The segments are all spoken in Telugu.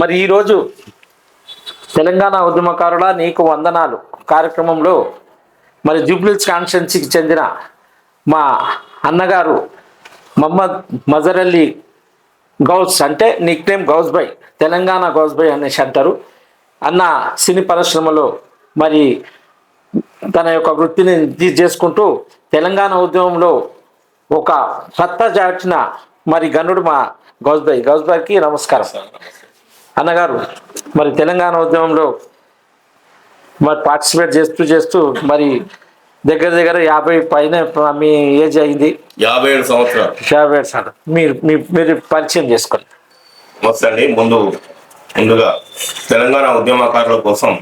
మరి ఈరోజు తెలంగాణ ఉద్యమకారుల నీకు వందనాలు. కార్యక్రమంలో మరి జూబ్లీస్ కాన్స్టెన్సీకి చెందిన మా అన్నగారు మహమ్మద్ మజర్ అల్లీ గౌస్ అంటే నిక్ నేమ్ గౌస్ బై తెలంగాణ గౌస్ బై అనేసి అంటారు. అన్న సినీ పరిశ్రమలో మరి తన యొక్క వృత్తిని చేసుకుంటూ తెలంగాణ ఉద్యమంలో ఒక సత్తా చాటిన మరి గనుడు మా గౌస్బాయ్ గౌస్బాయ్కి నమస్కారం. అన్నగారు మరి తెలంగాణ ఉద్యమంలో మరి పార్టిసిపేట్ చేస్తూ చేస్తూ మరి దగ్గర దగ్గర యాభై పైన మీ ఏజ్ అయింది? యాభై ఏడు సంవత్సరాలు. యాభై ఏడు సార్ మీరు మీ- మీరు పరిచయం చేసుకోండి. నమస్తే అండి ముందు ముందుగా తెలంగాణ ఉద్యమకారుల కోసం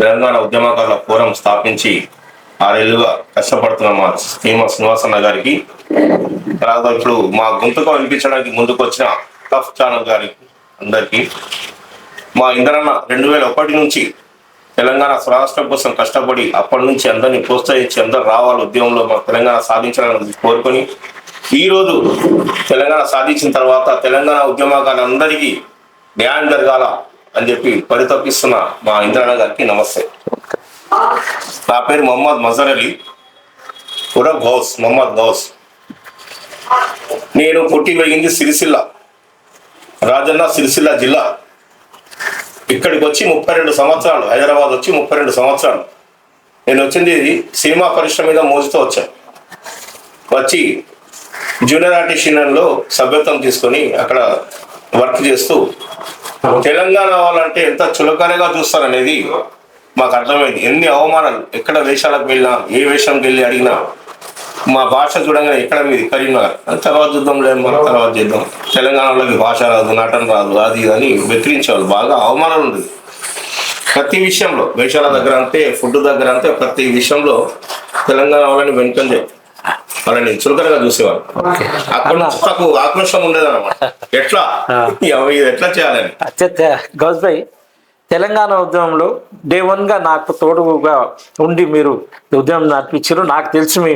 తెలంగాణ ఉద్యమకారుల ఫోరం స్థాపించి ఆరేళ్ళుగా కష్టపడుతున్న మా శ్రీమ శ్రీనివాసన్న గారికి తర్వాత ఇప్పుడు మా గొంతుకు వినిపించడానికి ముందుకు వచ్చిన టఫ్ ఛానల్ గారికి అందరికీ మా ఇందరన్న రెండు వేల ఒకటి నుంచి తెలంగాణ స్వరాష్ట్రం కోసం కష్టపడి అప్పటి నుంచి అందరినీ ప్రోత్సహించి అందరు రావాలి ఉద్యమంలో మా తెలంగాణ సాధించాలని కోరుకొని ఈ రోజు తెలంగాణ సాధించిన తర్వాత తెలంగాణ ఉద్యమకారులందరికీ న్యాయం జరగాల అని చెప్పి పరితపిస్తున్న మా ఇంద్రాణ గారికి నమస్తే. నా పేరు మొహమ్మద్ మజర్ అలీ. ఉరబ్ గౌస్ మొహమ్మద్ గౌస్. నేను పుట్టి పెరిగింది సిరిసిల్ల. రాజన్న సిరిసిల్ల జిల్లా. ఇక్కడికి వచ్చి ముప్పై రెండు సంవత్సరాలు హైదరాబాద్ వచ్చి ముప్పై రెండు సంవత్సరాలు. నేను వచ్చింది సినిమా పరిశ్రమ మీద మోజుతో వచ్చాను. వచ్చి జూనియర్ ఆర్టిషియన్లో సభ్యత్వం తీసుకొని అక్కడ వర్క్ చేస్తూ తెలంగాణ వాళ్ళంటే ఎంత చులకనగా చూస్తారనేది మాకు అర్థమైంది. ఎన్ని అవమానాలు ఎక్కడ వేషాలకు వెళ్ళినా ఏ వేషంకి వెళ్ళి అడిగినా మా భాష చూడంగానే ఎక్కడ మీది కరీంనగర్. తర్వాత చూద్దాం లేదు మన తర్వాత చేద్దాం. తెలంగాణలోకి భాష రాదు నటన రాదు అది ఇది అని వెక్కిరించేవాళ్ళు బాగా అవమానాలు ఉండేది ప్రతి విషయంలో వేషాల దగ్గర అంతే ఫుడ్ దగ్గర అంతే ప్రతి విషయంలో తెలంగాణ వాళ్ళని వెనుకంజే వాళ్ళని చులకనగా చూసేవాళ్ళు. అక్కడ నాకు ఆక్రోషం ఉండేదన్నమాట. ఎట్లా? ఇది ఎట్లా చేయాలని? అత్యంత గౌస్బాయ్ తెలంగాణ ఉద్యమంలో డే వన్గా నాకు తోడుగా ఉండి మీరు ఉద్యమం నడిపించారు. నాకు తెలిసి మీ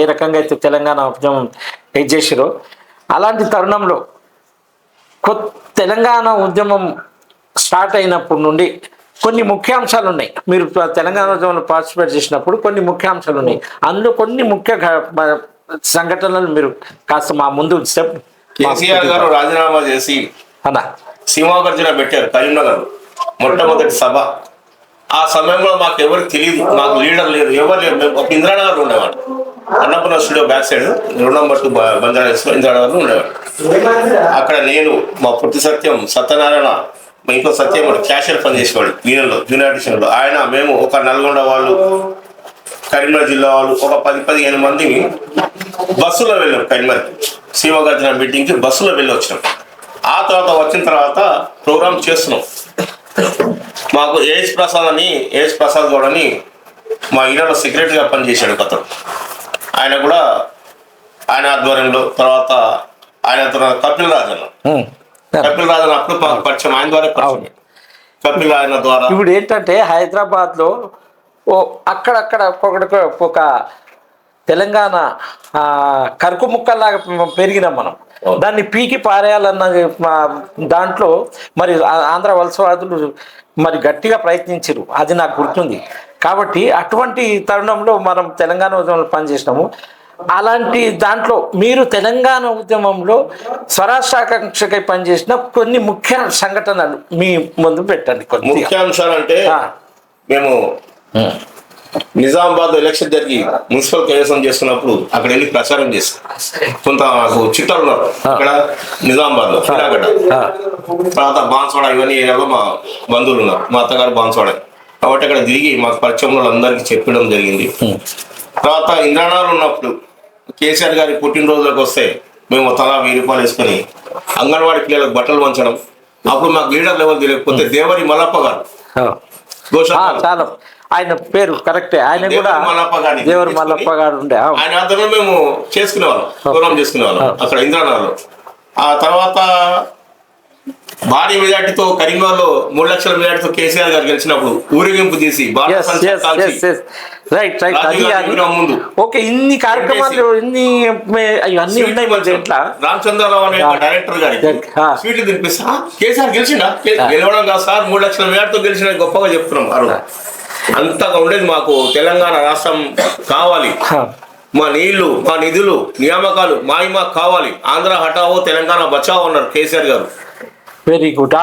ఏ రకంగా అయితే తెలంగాణ ఉద్యమం ఇది చేసిరో అలాంటి తరుణంలో కొత్త తెలంగాణ ఉద్యమం స్టార్ట్ అయినప్పటి నుండి కొన్ని ముఖ్యాంశాలు ఉన్నాయి. మీరు తెలంగాణ ఉద్యమంలో పార్టిసిపేట్ చేసినప్పుడు కొన్ని ముఖ్యాంశాలు ఉన్నాయి. అందులో కొన్ని ముఖ్య సంఘటనలు మీరు కాస్త మా ముందు స్టెప్ కేసీఆర్ గారు రాజీనామా చేసి అన్న. సీమాగర్జున పెట్టారు కరీంనగర్ మొట్టమొదటి సభ. ఆ సమయంలో మాకు ఎవరికి తెలియదు మాకు లీడర్ లేరు ఎవరు లేరు. మేము ఒక ఇందిరానగర్ ఉండేవాడు అన్నపూర్ణ స్టూడియో బ్యాక్ సైడ్ రెండు నంబర్ టూ బంజారా హిల్స్ ఉండేవాడు అక్కడ నేను మా పుట్టి సత్యం సత్యనారాయణ మా ఇంకో సత్యం క్యాషియర్ పని దీనిలో వీణలో జూనియర్ ఆడిషన్లో ఆయన మేము ఒక నల్గొండ వాళ్ళు కరీంనగర్ జిల్లా వాళ్ళు ఒక పది పదిహేను మంది బస్సులో వెళ్ళాం కరీంనగర్. సీమగర్జన మీటింగ్కి బస్సులో వెళ్ళి వచ్చినాం. ఆ తర్వాత వచ్చిన తర్వాత ప్రోగ్రామ్ చేస్తున్నాం. మాకు ఏఎస్ ప్రసాద్ అని ఏఎస్ ప్రసాద్ గౌడ్ అని మా ఈనాడు సెక్రటరీగా పనిచేశాడు కథ ఆయన కూడా ఆయన ఆధ్వర్యంలో తర్వాత ఆయన కపిల్ రాజన్. కపిల్ రాజన్ అప్పుడు మాకు పరిచయం ఆయన ద్వారా కపిల్ ఆయన ద్వారా. ఇప్పుడు ఏంటంటే హైదరాబాద్లో ఓ అక్కడక్కడ ఒక తెలంగాణ కరుకు ముక్కల్లాగా పెరిగినాం మనం. దాన్ని పీకి పారేయాలన్న దాంట్లో మరి ఆంధ్ర వలసవాదులు మరి గట్టిగా ప్రయత్నించారు అది నాకు గుర్తుంది. కాబట్టి అటువంటి తరుణంలో మనం తెలంగాణ ఉద్యమంలో పనిచేసినాము. అలాంటి దాంట్లో మీరు తెలంగాణ ఉద్యమంలో స్వరాష్ట్రాకాంక్షకై పనిచేసిన కొన్ని ముఖ్య సంఘటనలు మీ ముందు పెట్టండి ముఖ్యాంశాలు అంటే. మేము. నిజామాబాద్ ఎలక్షన్ జరిగి మున్సిపల్ కైవసం చేస్తున్నప్పుడు అక్కడ వెళ్ళి ప్రచారం చేస్తాం కొంత మాకు చుట్టాలు ఉన్నారు. ఇక్కడ నిజామాబాద్లో ఆ. తర్వాత బాన్స్వాడ ఇవన్నీ ఏరియాలో మా బంధువులు ఉన్నారు. మా అత్తగారు బాన్స్వాడ. కాబట్టి అక్కడ తిరిగి మాకు పరిచయం వాళ్ళందరికీ చెప్పడం జరిగింది. తర్వాత ఇంద్రాణాలు ఉన్నప్పుడు కేసీఆర్ గారి పుట్టినరోజులకు వస్తే మేము తలా వెయ్యి రూపాయలు వేసుకొని అంగన్వాడీ పిల్లలకు బట్టలు పంచడం. అప్పుడు మాకు లీడర్ లెవెల్ తెలియకపోతే దేవరి మల్లప్ప గారు. చాలా. ఆయన పేరు కరెక్టే ఆయన కూడా దేవరి మల్లప్ప గారు ఉండే. ఆయన ఆధ్వర్యంలో మేము చేసుకునేవాళ్ళం ప్రోగ్రామ్ చేసుకునేవాళ్ళం అక్కడ ఇంద్రానగర్లో. ఆ తర్వాత భారీ మెజార్టీతో కరీంనగర్లో మూడు లక్షల మెజార్టీతో కేసీఆర్ గారు గెలిచినప్పుడు ఊరేగింపు ఎస్ రైట్ రైట్ అది. ఓకే ఇన్ని కార్యక్రమాలు ఇన్ని ఇవన్నీ ఉన్నాయి మన దీంట్లో? రామచంద్రరావు అనే. డైరెక్టర్ గారికి ఆ. స్వీట్లు తినిపిస్తా. కేసీఆర్ గెలిచిండా? గే- గెలవడం కాదు సార్ మూడు లక్షల మేరతో గెలిచిన గొప్పగా చెప్తున్నాం ఆ అంతగా ఉండేది మాకు. తెలంగాణ రాష్ట్రం కావాలి. మా నీళ్ళు మా నిధులు నియామకాలు మాయి మాకు కావాలి. ఆంధ్ర హటావో తెలంగాణ బచావో అన్నారు కేసీఆర్ గారు. వెరీ గుడ్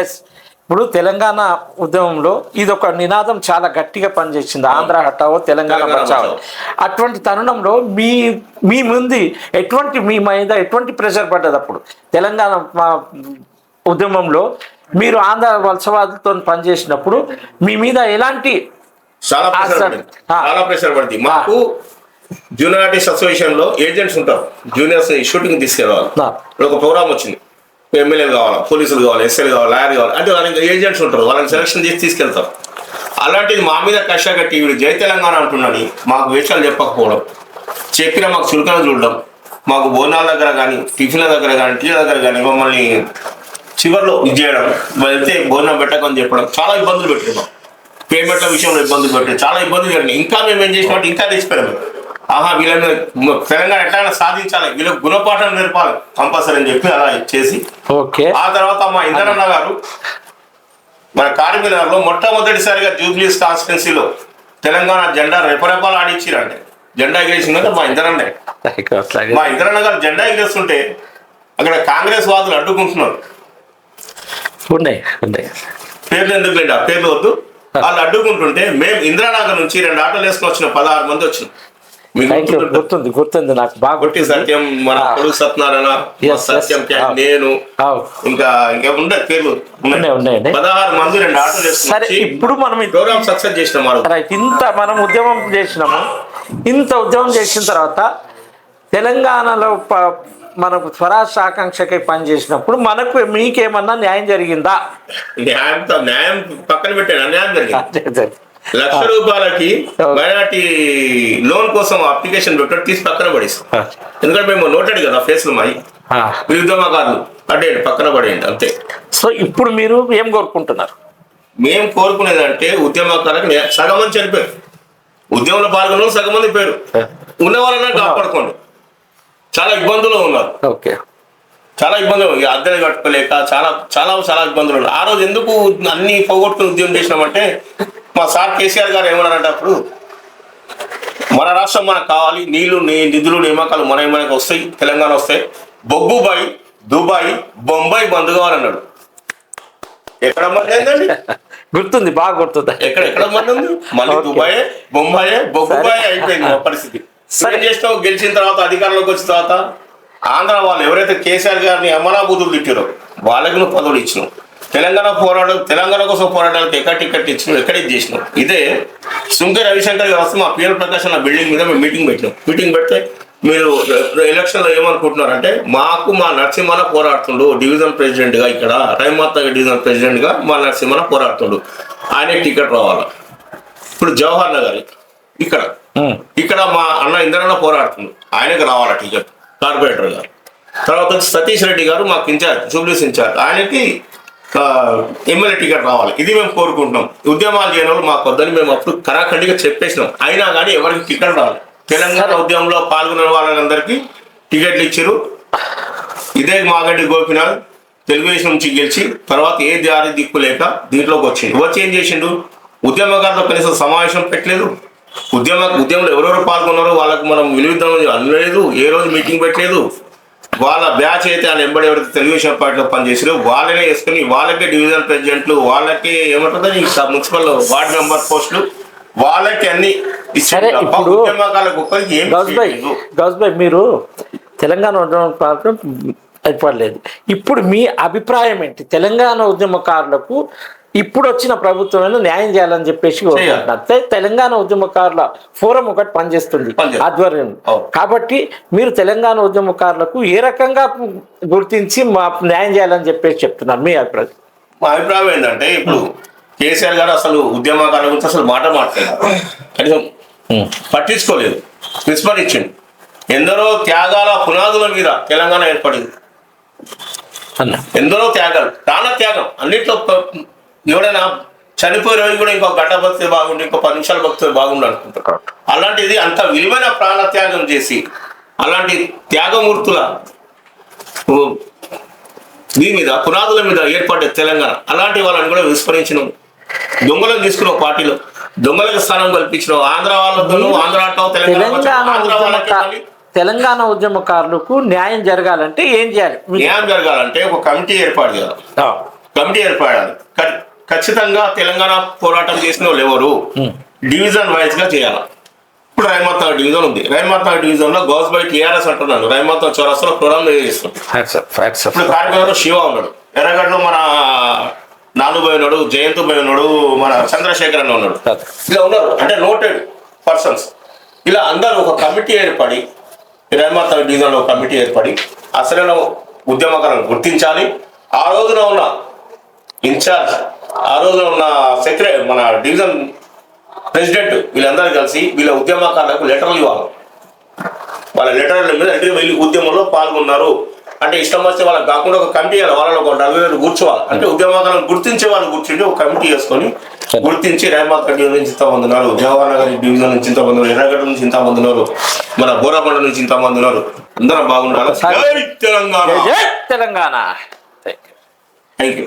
ఎస్ ఇప్పుడు తెలంగాణ ఉద్యమంలో ఇది ఒక నినాదం చాలా గట్టిగా పనిచేసింది. ఆంధ్ర హటావో తెలంగాణ బచావో. అటువంటి తరుణంలో మీ మీ ముందు ఎటువంటి మీ మీద ఎటువంటి ప్రెషర్ పడ్డది అప్పుడు? తెలంగాణ మా ఉద్యమంలో మీరు ఆంధ్ర వలసవాదులతో పనిచేసినప్పుడు మీ మీద ఎలాంటి చాలా ప్రెషర్. పడింది. మాకు జూనియర్ ఆర్టిస్ట్ అసోసియేషన్లో ఏజెంట్స్ ఉంటారు. జూనియర్స్ షూటింగ్ తీసుకెళ్ళవాలి. ఇప్పుడు ఒక ప్రోగ్రామ్ వచ్చింది. ఎమ్మెల్యేలు కావాలా పోలీసులు కావాలి ఎస్ఐలు కావాలి లాయర్ కావాలి అంటే వాళ్ళకి ఏజెంట్స్ ఉంటారు. వాళ్ళని సెలక్షన్ చేసి తీసుకెళ్తారు. అలాంటిది మా మీద కష కట్టి వీడు జై తెలంగాణ అంటున్నాని మాకు విషయాలు చెప్పకపోవడం చెప్పిన మాకు చురుకన చూడడం మాకు భోజనాల దగ్గర కానీ టిఫిన్ల దగ్గర కానీ టీల దగ్గర కానీ మమ్మల్ని చివరిలో ఇది చేయడం. వెళ్తే భోజనం పెట్టకని చెప్పడం. చాలా ఇబ్బందులు పెట్టినాం పేమెంట్ల విషయంలో ఇబ్బందులు పెట్టారు చాలా ఇబ్బందులు జరిగినాయి. ఇంకా మేము ఏం చేసినట్టు ఇంకా తెచ్చిపోయాం మేము. ఆహా వీళ్ళని తెలంగాణ ఎట్లయినా సాధించాలి. వీళ్ళకి గుణపాఠం నేర్పాలి. కంపల్సరీ అని చెప్పి అలా చేసి. ఓకే. ఆ తర్వాత మా ఇందరన్న గారు మన కార్మికులలో మొట్టమొదటిసారిగా జూబ్లీస్ కాన్స్టిట్యున్సీలో తెలంగాణ జెండా రెపరెపాలు ఆడిచ్చిరంటే జెండా ఎగిరేసిందంటే మా ఇందరన్నే. మా ఇందరన్న గారు జెండా ఎగిరేస్తుంటే అక్కడ కాంగ్రెస్ వాదులు అడ్డుకుంటున్నారు. ఉన్నాయి ఉన్నాయి పేర్లు ఎందుకు లేండి ఆ పేర్లు వద్దు వాళ్ళు అడ్డుకుంటుంటే మేము ఇందిరానగర్ నుంచి రెండు ఆటోలు వేసుకొని వచ్చిన పదహారు మంది వచ్చిన? గుర్తుంది గుర్తుంది నాకు బాగా గుర్తుంది సత్యం మన. కొడుకు సత్యనారాయణ. సత్యం. నేను. ఇంకా ఇంకా ఉండే పేర్లు ఉన్నాయి, ఉన్నాయండి. పదహారు మంది రెండు ఆటోలు సరే ఇప్పుడు మనం ప్రోగ్రామ్ సక్సెస్ చేసిన ఇంత మనం ఉద్యమం చేసినాము ఇంత ఉద్యమం చేసిన తర్వాత తెలంగాణలో మనకు స్వరాష్ట్ర ఆకాంక్షకై పనిచేసినప్పుడు మనకు మీకేమన్నా న్యాయం జరిగిందా? న్యాయంతో న్యాయం పక్కన పెట్టాను అన్యాయం జరిగింది. లక్ష రూపాయలకి. మైనార్టీ లోన్ కోసం అప్లికేషన్ పెట్టాడు తీసి పక్కన పడేస్తాం ఎందుకంటే మేము నోటెడ్ కదా ఫేస్లు మాయి. విరుద్ధమకారులు పడేయండి పక్కన పడేయండి అంతే. సో ఇప్పుడు మీరు ఏం కోరుకుంటున్నారు? మేము కోరుకునేది అంటే ఉద్యమకారులకు సగం మంది చనిపోయారు. ఉద్యమంలో పాల్గొన్న సగం మంది పేరు ఉన్న వాళ్ళని కాపాడుకోండి. చాలా ఇబ్బందులు ఉన్నారు. ఓకే. చాలా ఇబ్బందులు అద్దెలు కట్టుకోలేక చాలా చాలా చాలా ఇబ్బందులు ఉన్నాయి ఆ రోజు ఎందుకు అన్ని పోగొట్టుకుని ఉద్యమం చేసినామంటే మా సార్ కేసీఆర్ గారు ఏమన్నారంటే అప్పుడు మన రాష్ట్రం మనకు కావాలి నీళ్ళు నిధులు నియామకాలు మన మనకు వస్తాయి తెలంగాణ వస్తాయి. బొగ్గుబాయి దుబాయ్ బొంబాయి బంద్ కావాలన్నాడు. ఎక్కడ మంది ఏందండి గుర్తుంది బాగా గుర్తుంది. ఎక్కడ ఎక్కడ మంది ఉంది? మళ్ళీ. దుబాయ్ బొంబాయే బొగ్గుబాయ్ అయిపోయింది మా పరిస్థితి. సరే. చేసినావు గెలిచిన తర్వాత అధికారంలోకి వచ్చిన తర్వాత ఆంధ్ర వాళ్ళు ఎవరైతే కేసీఆర్ గారిని అమరాబూతులు తిట్టారో వాళ్ళకి నువ్వు పదవులు ఇచ్చినావు. తెలంగాణ పోరాటం తెలంగాణ కోసం పోరాటానికి ఎక్కడ టికెట్ ఇచ్చినావు ఎక్కడ ఇది చేసినావు? ఇదే శృంగ రవిశంకర్ గారు వస్తే మా పేరు ప్రకాశ్ అన్న బిల్డింగ్ మీద మేము మీటింగ్ పెట్టినాం. మీటింగ్ పెడితే మీరు ఎలక్షన్లో ఏమనుకుంటున్నారంటే మాకు మా నరసింహన పోరాడుతుండు డివిజన్ ప్రెసిడెంట్గా ఇక్కడ రైమాత్ డివిజన్ ప్రెసిడెంట్గా మా నరసింహన పోరాడుతుండు. ఆయనే టికెట్ రావాలి? ఇప్పుడు జవహర్ నగర్ ఇక్కడ ఇక్కడ మా అన్న ఇంద్రన్న పోరాడుతుంది. ఆయనకు రావాలా టికెట్ కార్పొరేటర్ గారు. తర్వాత వచ్చి సతీష్ రెడ్డి గారు మాకు in charge Jubilees in charge. ఆయనకి ఎమ్మెల్యే టికెట్ రావాలి. ఇది మేము కోరుకుంటున్నాం. ఉద్యమాలు చేయని వాళ్ళు మాకు వద్దని మేము అప్పుడు కరాఖండిగా చెప్పేసినాం. అయినా కానీ ఎవరికి టికెట్ రావాలి తెలంగాణ ఉద్యమంలో పాల్గొన్న వాళ్ళందరికీ టికెట్లు ఇచ్చారు ఇదే మాగడ్డి గోపినాథ్ తెలుగుదేశం నుంచి గెలిచి తర్వాత ఏ దారి దిక్కు లేక దీంట్లోకి వచ్చిండు. వచ్చి ఏం చేసిండు? ఉద్యమకారులతో కనీసం సమావేశం పెట్టలేదు. ఉద్యమ ఉద్యమంలో ఎవరెవరు పాల్గొన్నారో వాళ్ళకి మనం విలువిద్దాం అనలేదు ఏ రోజు మీటింగ్ పెట్టలేదు. వాళ్ళ బ్యాచ్ అయితే ఆయన ఎంబడి ఎవరైతే తెలుగుదేశం పార్టీలో పనిచేసారో వాళ్ళనే వేసుకుని వాళ్ళకే డివిజన్ ప్రెసిడెంట్లు వాళ్ళకే ఏమంటుందని మున్సిపల్ వార్డ్ మెంబర్ పోస్టులు వాళ్ళకి అన్ని సరే, ఇచ్చారు తప్ప ఇప్పుడు ఉద్యమకారులకు ఒక్కరికి ఏం గౌస్ భాయ్ చేయలేదు. గౌస్ భాయ్ మీరు తెలంగాణ ఉద్యమం పాత్రం అయిపోలేదు. ఇప్పుడు మీ అభిప్రాయం ఏంటి? తెలంగాణ ఉద్యమకారులకు ఇప్పుడు వచ్చిన ప్రభుత్వమైన న్యాయం చేయాలని చెప్పేసి కోరుకుంటున్నారు. తెలంగాణ ఉద్యమకారుల ఫోరం ఒకటి పనిచేస్తుంది. ఆధ్వర్యం. కాబట్టి మీరు తెలంగాణ ఉద్యమకారులకు ఏ రకంగా గుర్తించి మా న్యాయం చేయాలని చెప్పేసి చెప్తున్నారు మీ అభిప్రాయం? మా అభిప్రాయం ఏంటంటే ఇప్పుడు కేసీఆర్ గారు అసలు ఉద్యమకాల గురించి అసలు మాట మాట్లాడారు కనీసం పట్టించుకోలేదు. విస్మరించింది ఎందరో త్యాగాల పునాదుల మీద తెలంగాణ ఏర్పడింది. అన్న. ఎందరో త్యాగాలు ప్రాణ త్యాగం అన్నిట్లో ఎవడైనా చనిపోయే రోజు కూడా ఇంకో గంట భక్తి బాగుండు ఇంకో పది నిమిషాలు భక్తి బాగుండు అనుకుంటారు. అలాంటిది అంత విలువైన ప్రాణ త్యాగం చేసి అలాంటి త్యాగమూర్తుల దీని మీద పునాదుల మీద ఏర్పడ్డ తెలంగాణ అలాంటి వాళ్ళని కూడా విస్మరించినాం దొంగలను తీసుకున్న పార్టీలో దొంగలకు స్థానం కల్పించిన ఆంధ్ర వాళ్ళతో ఆంధ్ర తెలంగాణ తెలంగాణ ఆంధ్ర వాళ్ళకి ఉద్యమకా మళ్ళీ తెలంగాణ ఉద్యమకారులకు న్యాయం జరగాలంటే ఏం చేయాలి? న్యాయం జరగాలంటే ఒక కమిటీ ఏర్పాటు చేయాలి. ఆ, కమిటీ ఏర్పడాలి ఖచ్చితంగా తెలంగాణ పోరాటం చేసిన వాళ్ళు ఎవరు? డివిజన్ వైజ్గా చేయాలి? ఇప్పుడు రైమత్తా డివిజన్ ఉంది. రైమత్తా డివిజన్లో గౌస్ బై టీఆర్ఎస్ అంటున్నాను రైమత్తా చౌరస్లో ప్రోగ్రామ్ చేస్తున్నాం. ఇప్పుడు కార్యక్రమంలో శివ ఉన్నాడు. ఎర్రగడ్డలో మన నానుబాయ్ ఉన్నాడు జయంత్ బాయ్ ఉన్నాడు మన చంద్రశేఖర్ అన్న ఉన్నాడు. ఇలా ఉన్నారు. అంటే నోటెడ్ పర్సన్స్. ఇలా అందరూ ఒక కమిటీ ఏర్పడి రైమత్తా డివిజన్లో ఒక కమిటీ ఏర్పడి అసలైన ఉద్యమకాలను గుర్తించాలి. ఆ రోజున ఉన్న ఇన్ఛార్జ్ ఆ రోజున ఉన్న సెక్రటరీ మన డివిజన్ ప్రెసిడెంట్ వీళ్ళందరూ కలిసి వీళ్ళ ఉద్యమకారులకు లెటర్లు ఇవ్వాలి. వాళ్ళ లెటర్ల మీద అంటే వీళ్ళు ఉద్యమంలో పాల్గొన్నారు. అంటే ఇష్టం వస్తే వాళ్ళకి కాకుండా ఒక కమిటీ. వాళ్ళలో ఒక నలభై వేలు కూర్చోవాలి. అంటే ఉద్యమకాలను గుర్తించే వాళ్ళు కూర్చుంటే ఒక కమిటీ వేసుకొని గుర్తించి రైమాత్ డివిజన్ నుంచి ఇంతమంది ఉన్నారు జవహర్ నగర్ డివిజన్ నుంచి ఇంతమంది ఉన్నారు ఎర్రగడ్డ నుంచి ఇంతమంది ఉన్నారు మన బోరాబండ నుంచి ఇంతమంది ఉన్నారు అందరం బాగుండాలి? తెలంగాణ! తెలంగాణ. Thank you